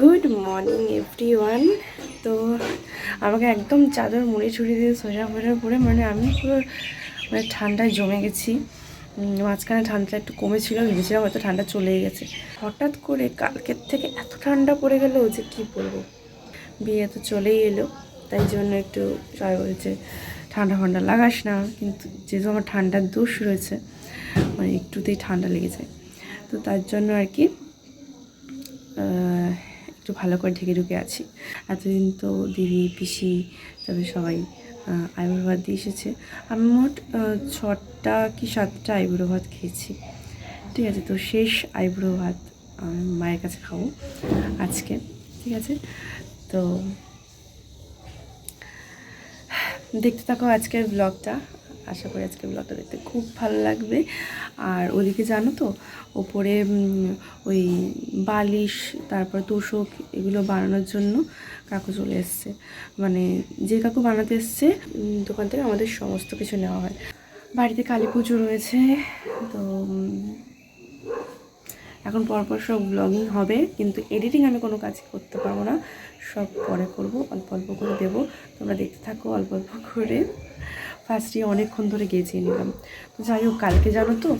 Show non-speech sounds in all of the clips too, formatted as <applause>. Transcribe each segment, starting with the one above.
Good morning every one তো আমাকে একদম চাদর মুড়ি ছুড়ি দিয়ে সোজা ফোজা পরে মানে আমি পুরো মানে ঠান্ডায় জমে গেছি। মাঝখানে ঠান্ডাটা একটু কমেছিল ভেবেছিলাম হয়তো ঠান্ডা চলেই গেছে। হঠাৎ করে কালকের থেকে এত ঠান্ডা পড়ে গেল যে কি বলব? বিয়ে তো চলেই এলো, তাই জন্য একটু সবাই বলছে, ঠান্ডা ফান্ডা লাগাস না। কিন্তু যেহেতু আমার ঠান্ডার দোষ রয়েছে মানে একটুতেই ঠান্ডা লেগে যায় তো তার জন্য আর কি একটু ভালো করে ঢেকে ঢুকে আছি। এতদিন তো দিদি, পিসি তবে সবাই আইবুড়ো ভাত দিয়ে এসেছে। আমি মোট ছটা কি সাতটা আইবুড়ো ভাত খেয়েছি। ঠিক আছে, তো শেষ আইবুড়ো ভাত মায়ের কাছে খাব আজকে। ঠিক আছে, তো দেখতে থাকো আজকের ব্লগটা। আশা করি আজকে ব্লগটা দেখতে খুব ভালো লাগবে। আর ওদিকে জানো তো, ওপরে ওই বালিশ, তারপর তোষক এগুলো বানানোর জন্য কাকু চলে এসছে। মানে যে কাকু বানাতে এসছে দোকান থেকে আমাদের সমস্ত কিছু নেওয়া হয়। বাড়িতে কালী পুজো রয়েছে, তো এখন পরপর সব ব্লগিং হবে, কিন্তু এডিটিং আমি কোনো কাজ করতে পারব না। সব পরে করব, অল্প অল্প করে দেবো। তোমরা দেখতে থাকো অল্প অল্প করে। ফার্স্টে অনেকক্ষণ ধরে গেছিয়ে নিলাম। তো যাই হোক, কালকে জানো তো,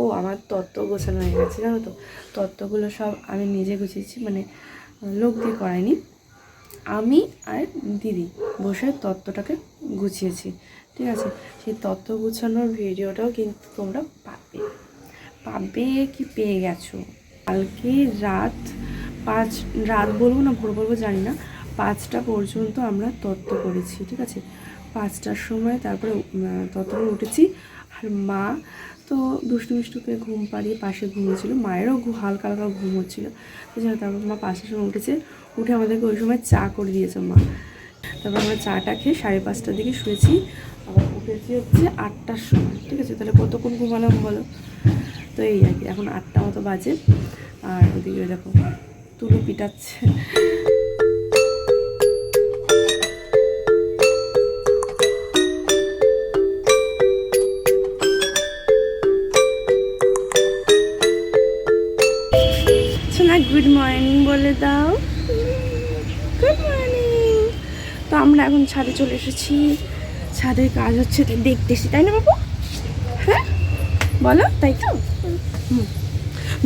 ও আমার তত্ত্ব গোছানো হয়ে গেছে, জানো তো? তত্ত্বগুলো সব আমি নিজে গুছিয়েছি মানে লোক দিয়ে করাইনি। আমি আর দিদি বসে তত্ত্বটাকে গুছিয়েছি, ঠিক আছে? সেই তত্ত্ব গুছানোর ভিডিওটাও কিন্তু তোমরা পাবে। পাবে কি পেয়ে গেছো? কালকে রাত পাঁচ, রাত বলব না ভোর বলব জানি না, পাঁচটা পর্যন্ত আমরা তত্ত্ব করেছি, ঠিক আছে? পাঁচটার সময় তারপরে করে উঠেছি। আর মা তো দুষ্টু মিষ্টুকে ঘুম পাড়িয়ে পাশে ঘুমিয়েছিল। মায়েরও হালকা হালকা ঘুম হচ্ছিল। তো তারপর মা পাঁচটার সময় উঠেছে। উঠে আমাদেরকে ওই সময় চা করে দিয়েছে মা। তারপর আমরা চাটা খেয়ে সাড়ে পাঁচটার দিকে শুয়েছি। আবার উঠেছি হচ্ছে আটটার সময়। ঠিক আছে? তাহলে কতক্ষণ ঘুমালাম বলো? তো এই আর কি, এখন আটটা মতো বাজে। আর ওদিকে দেখো, তুলো পিটাচ্ছে। গুড মর্নিং বলে দাও। গুড মর্নিং তো আমরা এখন ছাদে চলে এসেছি। ছাদের কাজ হচ্ছে, তাই দেখতেছি তাই না বাবু? হ্যাঁ? বলো, তাই তো।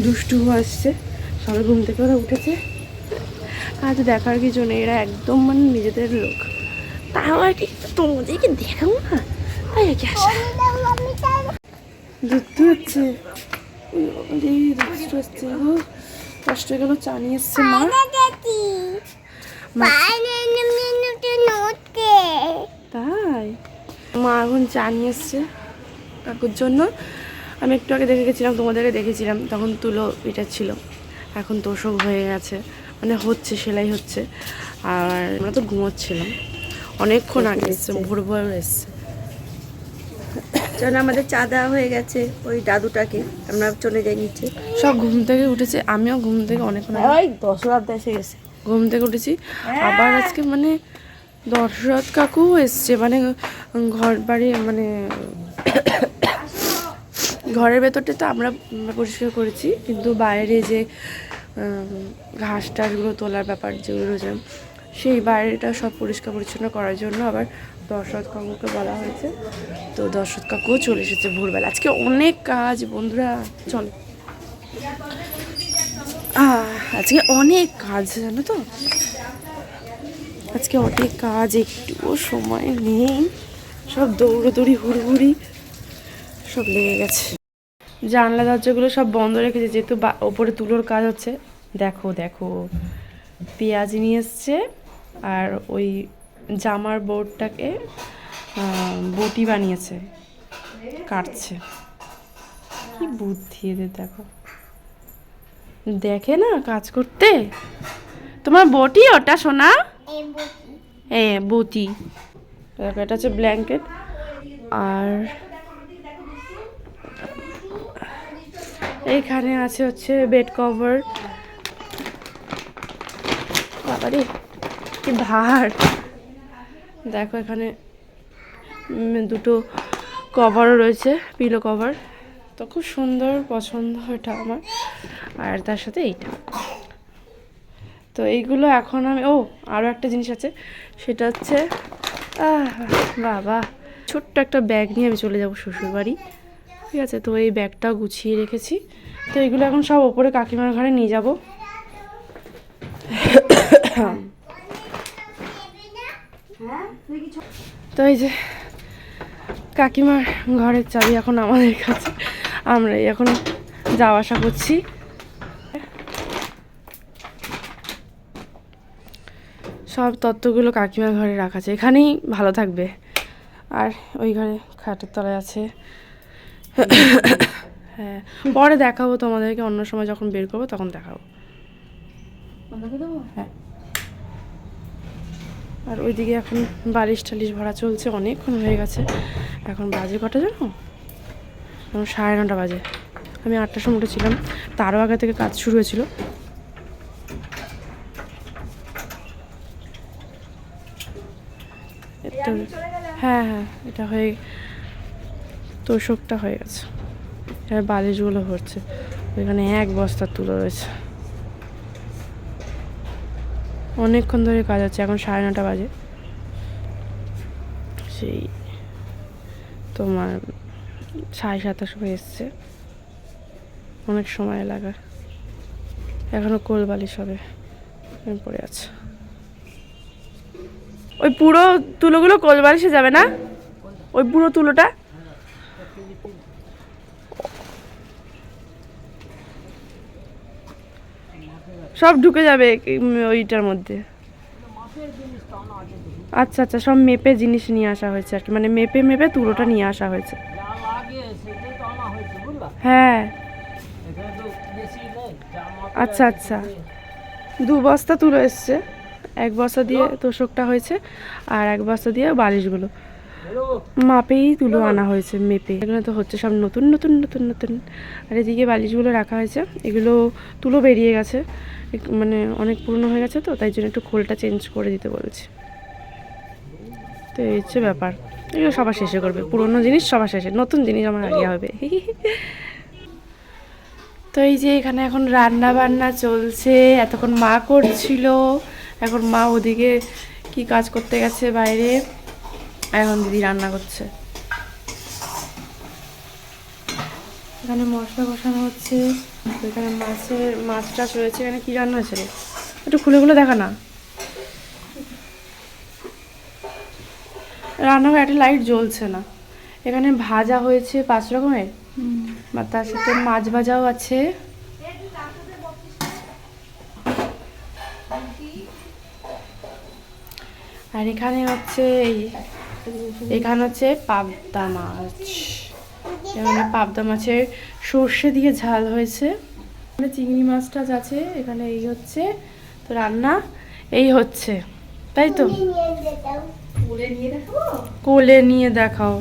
দুষ্টু আসছে। সবাই ঘুম থেকে ওরা উঠেছে। কাজ দেখার কিছু নেই, এরা একদম মানে নিজেদের লোক। তাও আর কি তোমাদেরকে দেখাবো না? তাই আর কি আসা। দুধ হচ্ছে। দুষ্ট ও। কষ্ট গেল চা নিয়ে এসছে মা মা তাই মা এখন চা নিয়ে এসছে। কাকুর জন্য। আমি একটু আগে দেখে গেছিলাম তোমাদেরকে দেখেছিলাম তখন তুলো এটা ছিল। এখন তোষক হয়ে গেছে। মানে হচ্ছে সেলাই হচ্ছে। আর আমরা তো ঘুমোচ্ছিলাম। অনেকক্ষণ আগে এসছে ভোর ভোর এসছে। চল আমাদের চা দেওয়া হয়ে গেছে ওই দাদুটাকে। আমরা চলে যাই নিচে। সব ঘুম থেকে উঠেছে আমিও ঘুম থেকে অনেকক্ষণ ওই দশরাত এসে গেছে। ঘুম থেকে উঠেছি। আবার আজকে মানে দশরথ কাকু এসছে মানে ঘর বাড়ি মানে ঘরের ভেতরটা তো আমরা পরিষ্কার করেছি কিন্তু বাইরে যে ঘাস টাসগুলো তোলার ব্যাপার যেগুলো রয়েছে সেই বাইরেটা সব পরিষ্কার পরিচ্ছন্ন করার জন্য আবার দশরথ কাকুকে বলা হয়েছে। তো দশরথ কাকুও চলে এসেছে ভোরবেলা। আজকে অনেক কাজ, বন্ধুরা, চলো। আজকে অনেক কাজ, জানো তো? আজকে অনেক কাজ, একটুও সময় নেই। সব দৌড়োদৌড়ি, হুড়হুড়ি, সব লেগে গেছে। জানলা, দরজাগুলো সব বন্ধ রেখেছে, যেহেতু ওপরে তুলোর কাজ হচ্ছে। দেখো দেখো, পেঁয়াজ নিয়ে এসছে, আর ওই জামার বোর্ডটাকে বটি বানিয়েছে কাটছে। কি বুদ্ধি এদের দেখো। দেখে না কাজ করতে? তোমার বটি ওটা সোনা? হ্যাঁ বটি। দেখো এটা হচ্ছে ব্ল্যাঙ্কেট। আর এইখানে আছে হচ্ছে বেড কভার। বাবারে কি ভার। দেখো এখানে দুটো কভারও রয়েছে পিলো কভার তো খুব সুন্দর পছন্দ এটা আমার, আর তার সাথে এইটা। তো এইগুলো এখন আমি, ও আরও একটা জিনিস আছে, সেটা হচ্ছে বাবা, ছোট্ট একটা ব্যাগ নিয়ে আমি চলে যাব শ্বশুরবাড়ি। ঠিক আছে, তো এই ব্যাগটাও গুছিয়ে রেখেছি। তো এগুলো এখন সব ওপরে কাকিমার ঘরে নিয়ে যাব। তো এই যে কাকিমার ঘরের চাবি এখন আমাদের কাছে। আমরাই এখন যাওয়া আসা করছি। সব তত্ত্বগুলো কাকিমার ঘরে রাখা আছে। এখানেই ভালো থাকবে। আর ওই ঘরে খাটের তলায় আছে। হ্যাঁ পরে দেখাবো তোমাদেরকে। অন্য সময় যখন বের করব তখন দেখাবো। হ্যাঁ। আর ওইদিকে এখন বালিশ টালিশ ভরা চলছে অনেকক্ষণ হয়ে গেছে। এখন বাজে কটা জানো? এখন সাড়ে নটা বাজে। আমি আটটার সময় উঠেছিলাম। তারও আগে থেকে কাজ শুরু হয়েছিল। হ্যাঁ হ্যাঁ এটা হয়ে তোষকটা হয়ে গেছে। এবার বালিশগুলো ভরছে। ওইখানে এক বস্তা তুলো রয়েছে। অনেকক্ষণ ধরে কাজ হচ্ছে এখন সাড়ে নটা বাজে। সেই তোমার সাড়ে সাতটার সময় এসছে। অনেক সময় লাগার। এখনও কোল বালিশ হবে। পড়ে আছে। ওই পুরো তুলোগুলো কোল বালিশে যাবে না? ওই পুরো তুলোটা? সব ঢুকে যাবে ওইটার মধ্যে। আচ্ছা আচ্ছা সব মেপে জিনিস নিয়ে আসা হয়েছে আর কি। মানে মেপে মেপে তুলোটা নিয়ে আসা হয়েছে। হ্যাঁ। আচ্ছা আচ্ছা। দু বস্তা তুলো এসছে। এক বস্তা দিয়ে তোষকটা হয়েছে আর এক বস্তা দিয়ে বালিশগুলো। মাপেই তুলো আনা হয়েছে মেপে। এগুলো তো হচ্ছে সব নতুন নতুন নতুন নতুন। আর এদিকে বালিশগুলো রাখা হয়েছে। এগুলো তুলো বেরিয়ে গেছে। মানে অনেক পুরনো হয়ে গেছে তো তাই জন্য একটু খোলটা চেঞ্জ করে দিতে বলেছি। তো এই হচ্ছে ব্যাপার। এগুলো সবার শেষে করবে। পুরনো জিনিস সবার শেষে। নতুন জিনিস আমার আগে হবে। <laughs> তো এই যে এখানে এখন রান্না বান্না চলছে। এতক্ষণ মা করছিল। এখন মা ওদিকে কি কাজ করতে গেছে বাইরে? এখন দিদি রান্না করছে। এখানে মশলা কষানো হচ্ছে এখানে মাছের মাছ টাছ রয়েছে এখানে কি রান্না হয়েছে রে? একটু খুলে খুলে দেখা না। রান্নাঘরে একটা লাইট জ্বলছে না। এখানে ভাজা হয়েছে পাঁচ রকমের বা তার সাথে মাছ ভাজাও আছে। আর এখানে হচ্ছে এই- এখানে হচ্ছে পাবদা মাছ। এখানে পাবদা মাছের সর্ষে দিয়ে ঝাল হয়েছে। এখানে চিংড়ি মাছ টাছ আছে এখানে এই হচ্ছে তো রান্না এই হচ্ছে। তাই তো? কোলে নিয়ে দেখাও।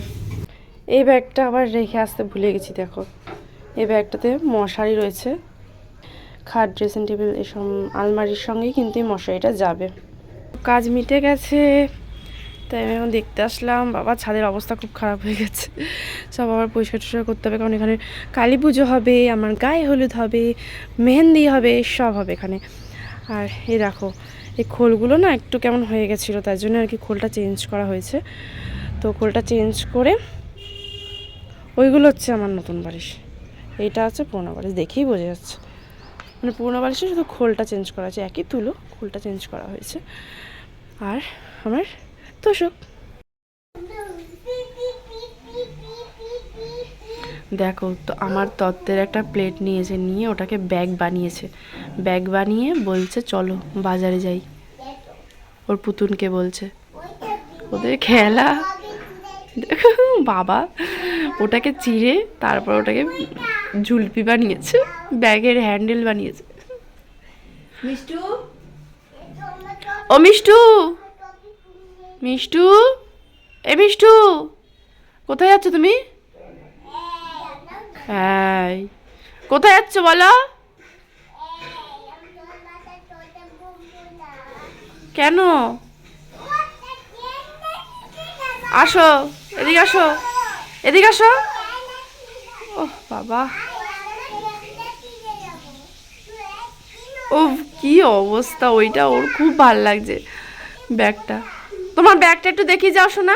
এই ব্যাগটা আবার রেখে আসতে ভুলে গেছি দেখো। এই ব্যাগটাতে মশারি রয়েছে। খাট ড্রেসিং টেবিল এসব আলমারির সঙ্গেই কিন্তু এই মশারিটা যাবে। কাজ মিটে গেছে। তাই আমি এখন দেখতে আসলাম। বাবা, ছাদের অবস্থা খুব খারাপ হয়ে গেছে। সব আবার পরিষ্কার টরিষ্কার করতে হবে, কারণ এখানে কালী পুজো হবে, আমার গায়ে হলুদ হবে, মেহেন্দি হবে, সব হবে এখানে। আর এই দেখো, এই খোলগুলো না একটু কেমন হয়ে গেছিল, তার জন্য আর কি খোলটা চেঞ্জ করা হয়েছে। তো খোলটা চেঞ্জ করে ওইগুলো হচ্ছে আমার নতুন বালিশ। এইটা হচ্ছে পুরোনো বালিশ, দেখেই বোঝা যাচ্ছে। মানে পুরোনো বালিশে শুধু খোলটা চেঞ্জ করা আছে একই তুলো খোলটা চেঞ্জ করা হয়েছে। আর আমার তোষক দেখো তো আমার তত্ত্বের একটা প্লেট নিয়েছে নিয়ে ওটাকে ব্যাগ বানিয়েছে। ব্যাগ বানিয়ে বলছে চলো বাজারে যাই। ওর পুতুনকে বলছে ওদের খেলা। দেখো, বাবা ওটাকে চিড়ে তারপর ওটাকে ঝুলপি বানিয়েছে ব্যাগের হ্যান্ডেল বানিয়েছে। মিষ্টু? ও মিষ্টু! মিষ্টু? এ মিষ্টু, কোথায় যাচ্ছ তুমি? হ্যাঁ কোথায় যাচ্ছ বলো? কেন? আসো, এদিকে আসো এদিকে আসো। ও বাবা। ও কি অবস্থা, ওইটা ওর খুব ভালো লাগছে, ব্যাগটা। তোমার ব্যাগটা একটু দেখিয়ে যাও শোনা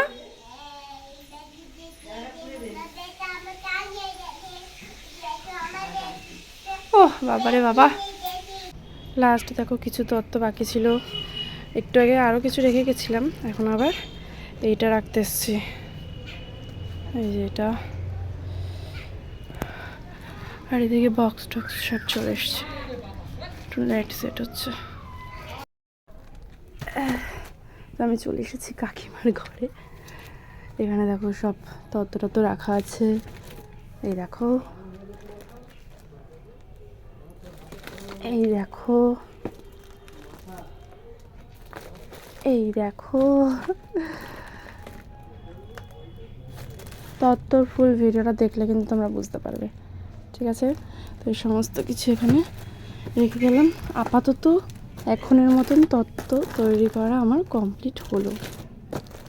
ওহ বাবারে বাবা। লাস্ট দেখো কিছু তত্ত্ব বাকি ছিল। একটু আগে আরও কিছু রেখে গেছিলাম, এখন আবার এইটা রাখতে এসছি। এই যে এটা। আর এদিকে বক্স টক্স সব চলে এসছে। একটু লাইট সেট হচ্ছে। তো আমি চলে এসেছি কাকিমার ঘরে। এখানে দেখো সব তত্ত্ব টত্ত্ব রাখা আছে। এই দেখো। এই দেখো। এই দেখো। তত্ত্বর ফুল ভিডিওটা দেখলে কিন্তু তোমরা বুঝতে পারবে। ঠিক আছে? তো এই সমস্ত কিছু এখানে রেখে গেলাম। আপাতত এখনের মতন তত্ত্ব তৈরি করা আমার কমপ্লিট হলো।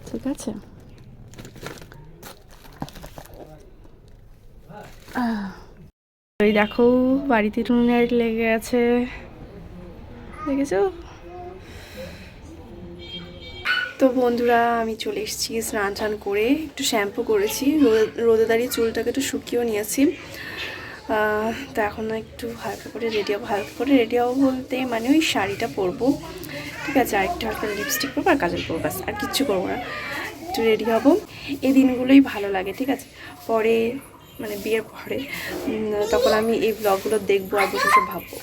ঠিক আছে। এই দেখো, বাড়িতে টুনের লেগে আছে। দেখেছ? তো বন্ধুরা, আমি চলে এসেছি স্নান টান করে। একটু শ্যাম্পু করেছি। রোদে দাঁড়িয়ে চুলটাকে একটু শুকিয়েও নিয়েছি। তো এখন একটু হালকা করে রেডি হব। হালকা করে রেডি হব বলতে মানে ওই শাড়িটা পরবো। ঠিক আছে আর একটু হালকা লিপস্টিক পরবো আর কাজল পরবো ব্যাস আর কিচ্ছু করব না। একটু রেডি হব। এই দিনগুলোই ভালো লাগে ঠিক আছে? পরে মানে বিয়ের পরে তখন আমি এই ব্লগগুলো দেখব আর বসে ভাববো।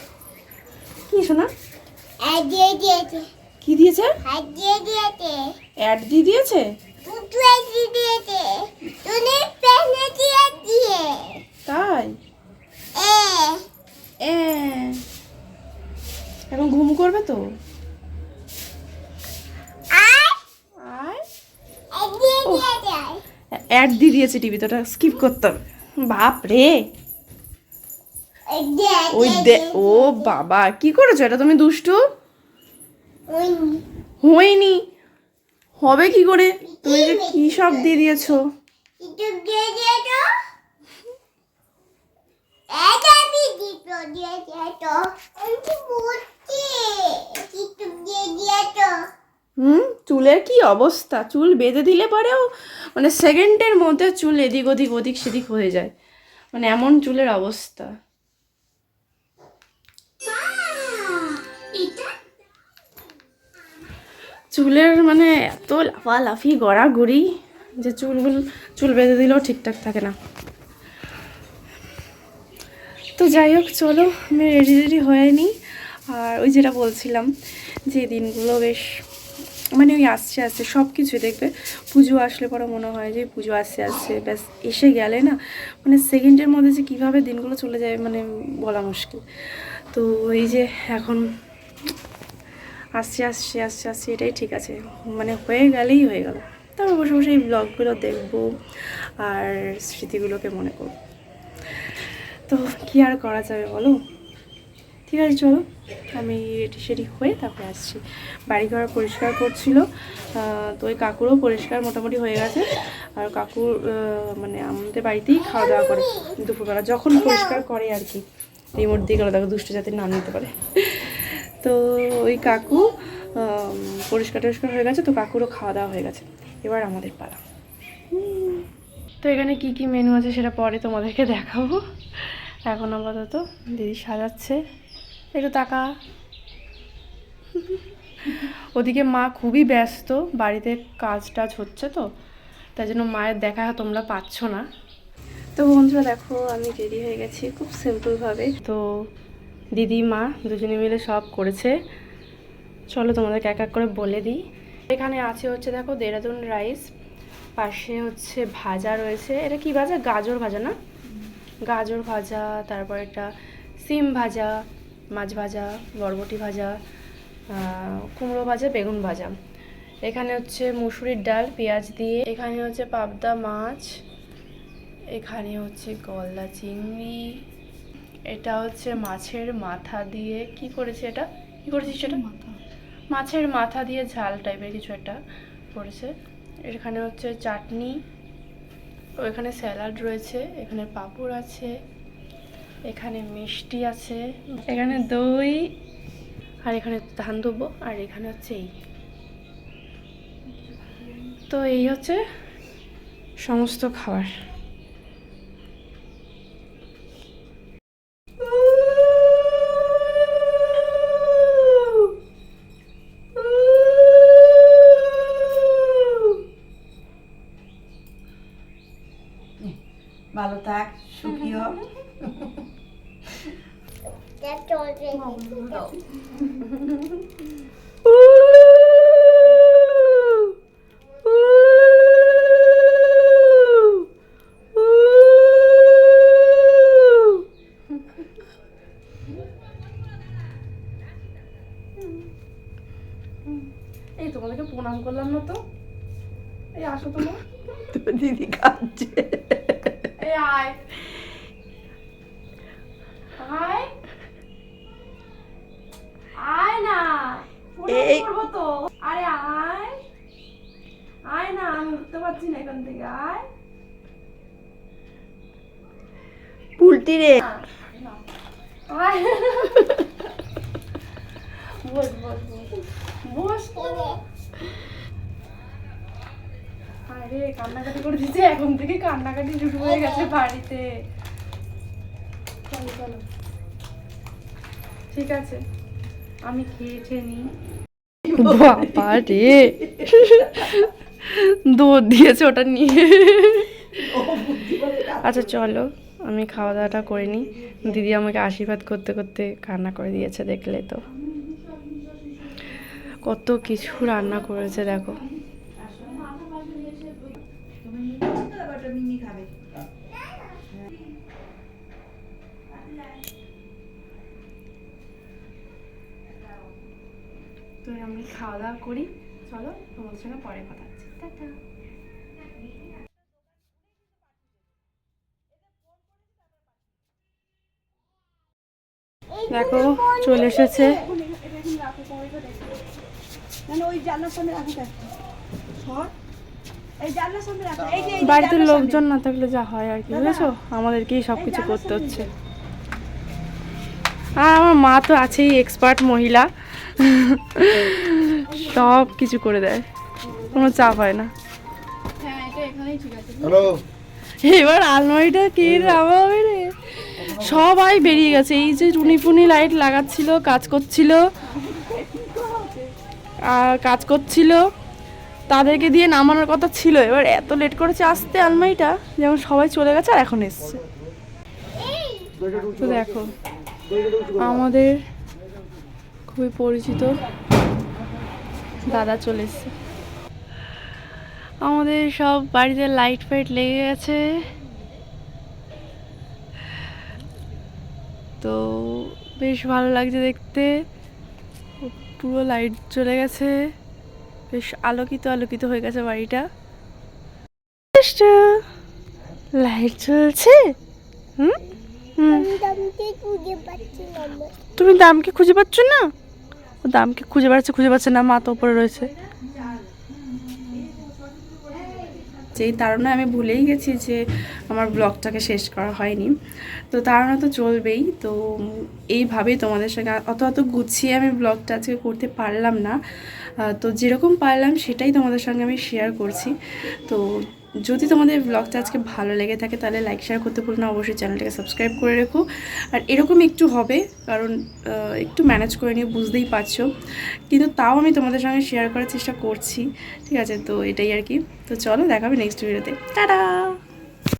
কি শোনা কি দিয়েছে? অ্যাড দিয়ে দিয়েছে। তাই? এ। এ। এখন ঘুম করবে তো? অ্যাড দিয়ে দিয়েছে টিভিতে ওটা স্কিপ করতে হবে। বাপ রে। ওই দে ও বাবা কি করেছ? এটা তুমি দুষ্টু? হয়নি? হবে কি করে? তুমি যে কি সব দিয়ে দিয়েছ একটু দিয়ে দিয়েছ এটা দিয়ে দিত দিয়েছে তো আমি বলছি একটু দিয়ে দিয়েছ হুম? চুলের কি অবস্থা? চুল বেঁধে দিলে পরেও মানে সেকেন্ডের মধ্যে চুল এদিক ওদিক ওদিক সেদিক হয়ে যায়। মানে এমন চুলের অবস্থা। চুলের মানে এত লাফালাফি গড়াগড়ি যে চুলগুলো চুল বেঁধে দিলেও ঠিকঠাক থাকে না। তো যাই হোক, চলো, আমি রেডি রেডি হয়ে নিই। আর ওই যেটা বলছিলাম যে দিনগুলো বেশ মানে ওই আসছে আসছে সব কিছু দেখবে। পুজো আসলে পরে মনে হয় যে পুজো আসছে আসছে, ব্যাস, এসে গেলে না মানে সেকেন্ডের মধ্যে যে কীভাবে দিনগুলো চলে যায় মানে বলা মুশকিল। তো এই যে এখন আসছে আসছে আসছে আসছে, এটাই ঠিক আছে। মানে হয়ে গেলেই হয়ে গেল। তারপর বসে বসে এই ব্লগগুলো দেখব, আর স্মৃতিগুলোকে মনে করব। তো কি আর করা যাবে বলো? ঠিক আছে, চলো। আমি রেডি সেডি হয়ে তারপরে আসছি। বাড়িঘর পরিষ্কার করছিল। তো ওই কাকুরও পরিষ্কার মোটামুটি হয়ে গেছে। আর কাকুর মানে আমাদের বাড়িতেই খাওয়া দাওয়া করে দুপুরবেলা, যখন পরিষ্কার করে আর কি। রিমোট দিয়ে গেলো, দেখো, দুষ্ট জাতির নাম নিতে পারে। তো ওই কাকু পরিষ্কার টরিষ্কার হয়ে গেছে, তো কাকুরও খাওয়া দাওয়া হয়ে গেছে। এবার আমাদের পালা। তো এখানে কি কি মেনু আছে সেটা পরে তোমাদেরকে দেখাবো। এখন আপাতত দিদি সাজাচ্ছে। একটু টাকা ওদিকে মা খুবই ব্যস্ত, বাড়িতে কাজ টাজ হচ্ছে তো, তাই জন্য মায়ের দেখা তোমরা পাচ্ছ না। তো বন্ধুরা দেখো, আমি রেডি হয়ে গেছি খুব সিম্পলভাবে। তো দিদি, মা দুজনে মিলে সব করেছে। চলো তোমাদেরকে এক এক করে বলে দিই। এখানে আছে হচ্ছে দেখো দেরাদুন রাইস, পাশে হচ্ছে ভাজা রয়েছে। এটা কি ভাজা? গাজর ভাজা না? গাজর ভাজা তারপর এটা সিম ভাজা মাছ ভাজা বরবটি ভাজা কুমড়ো ভাজা বেগুন ভাজা। এখানে হচ্ছে মুসুরির ডাল পেঁয়াজ দিয়ে। এখানে হচ্ছে পাবদা মাছ। এখানে হচ্ছে গলদা চিংড়ি। এটা হচ্ছে মাছের মাথা দিয়ে। কি করেছে এটা? কি করেছিস সেটা? মাথা। মাছের মাথা দিয়ে ঝাল টাইপের কিছু একটা করেছে। এখানে হচ্ছে চাটনি। ও এখানে স্যালাড রয়েছে, এখানে পাপড় আছে, এখানে মিষ্টি আছে, এখানে দই, আর এখানে ধান দেবো আর এখানে হচ্ছে এই। তো এই হচ্ছে সমস্ত খাবার। পুলটি রে আয় বস বস বস বস আরে কান্নাকাটি করে দিচ্ছে এখন থেকে কান্নাকাটি শুরু হয়ে গেছে বাড়িতে। চলো চলো। ঠিক আছে আমি খেয়েছে নি বাবা রে। দুধ দিয়েছে ওটা নিয়ে। আচ্ছা চলো। আমি খাওয়া দাওয়াটা করে নিই। দিদি আমাকে আশীর্বাদ করতে করতে কান্না করে দিয়েছে দেখলে তো। কত কিছু রান্না করেছে, দেখো। তো আমি খাওয়া দাওয়া করি। চলো তোমাদের সঙ্গে পরে কথা হচ্ছে। টাটা দেখো চলে এসেছে মানে ওই জানলার সামনে রাখি সর এই জানলার সামনে রাখো এই যে চলে এসেছে। বাড়িতে লোকজন না থাকলে যা হয় আর কি বুঝেছ? আমাদেরকেই সব কিছু করতে হচ্ছে। আর আমার মা তো আছেই এক্সপার্ট মহিলা। সব কিছু করে দেয়। কোনো চাপ হয় না। হ্যালো এবার আলমারিটা কে নামাবে রে সবাই বেরিয়ে গেছে। এই যে টুনি ফুনি লাইট লাগাচ্ছিল, কাজ করছিল, আর কাজ করছিল। তাদেরকে দিয়ে নামানোর কথা ছিল। এবার এত লেট করেছে আসতে আলমারিটা, যেমন সবাই চলে গেছে আর এখন এসছে। তো দেখো, আমাদের খুবই পরিচিত দাদা চলে এসছে। আমাদের সব বাড়িতে লাইট ফাইট লেগে গেছে। তো বেশ ভালো লাগছে দেখতে। পুরো লাইট চলে গেছে। বেশ আলোকিত আলোকিত হয়ে গেছে বাড়িটা। লাইট চলছে? হুম? তুমি দামকে খুঁজে পাচ্ছ না? ও দামকে খুঁজে পাচ্ছে খুঁজে পাচ্ছে না মা তো উপরে রয়েছে। যেই তারণায় আমি ভুলেই গেছি যে আমার ব্লগটাকে শেষ করা হয়নি। তো তাড়না তো চলবেই, তো এইভাবেই তোমাদের সঙ্গে অত অত গুছিয়ে আমি ব্লগটা আজকে করতে পারলাম না। তো যেরকম পারলাম সেটাই তোমাদের সঙ্গে আমি শেয়ার করছি। তো যদি তোমাদের ব্লগটা আজকে ভালো লেগে থাকে, তাহলে লাইক শেয়ার করতে ভুলো না। অবশ্যই চ্যানেলটাকে সাবস্ক্রাইব করে রেখো। আর এরকম একটু হবে, কারণ একটু ম্যানেজ করে নিয়ে বুঝতেই পারছ। কিন্তু তাও আমি তোমাদের সঙ্গে শেয়ার করার চেষ্টা করছি। ঠিক আছে? তো এটাই আর কি। তো চলো, দেখাবে নেক্সট ভিডিওতে টাটা